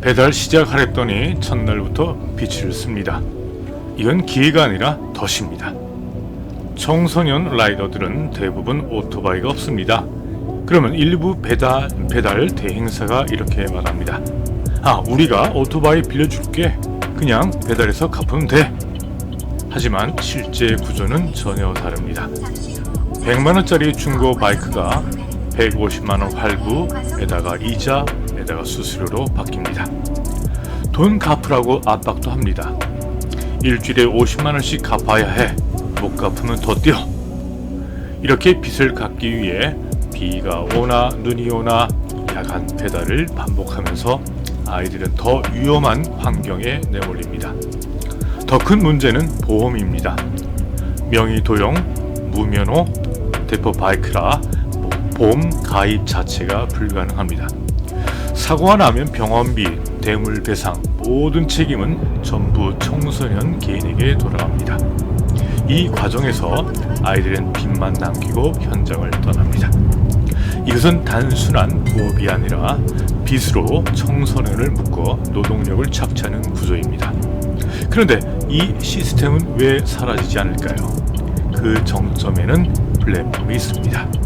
배달 시작하랬더니 첫날부터 빛을 씁니다. 이건 기회가 아니라 덫입니다. 청소년 라이더들은 대부분 오토바이가 없습니다. 그러면 일부 배달, 배달 대행사가 이렇게 말합니다. 아, 우리가 오토바이 빌려줄게. 그냥 배달해서 갚으면 돼. 하지만 실제 구조는 전혀 다릅니다. 100만원짜리 중고 바이크가 150만원 할부에다가 이자 에다가 수수료로 바뀝니다. 돈 갚으라고 압박도 합니다. 일주일에 50만원씩 갚아야 해. 못 갚으면 더 뛰어. 이렇게 빚을 갚기 위해 비가 오나 눈이 오나 야간 배달을 반복하면서 아이들은 더 위험한 환경에 내몰립니다. 더 큰 문제는 보험입니다. 명의 도용, 무면허, 대포 바이크라 보험 가입 자체가 불가능합니다. 사고가 나면 병원비, 대물 배상 모든 책임은 전부 청소년 개인에게 돌아갑니다. 이 과정에서 아이들은 빚만 남기고 현장을 떠납니다. 이것은 단순한 부업이 아니라 빚으로 청소년을 묶어 노동력을 착취하는 구조입니다. 그런데 이 시스템은 왜 사라지지 않을까요? 그 정점에는 플랫폼이 있습니다.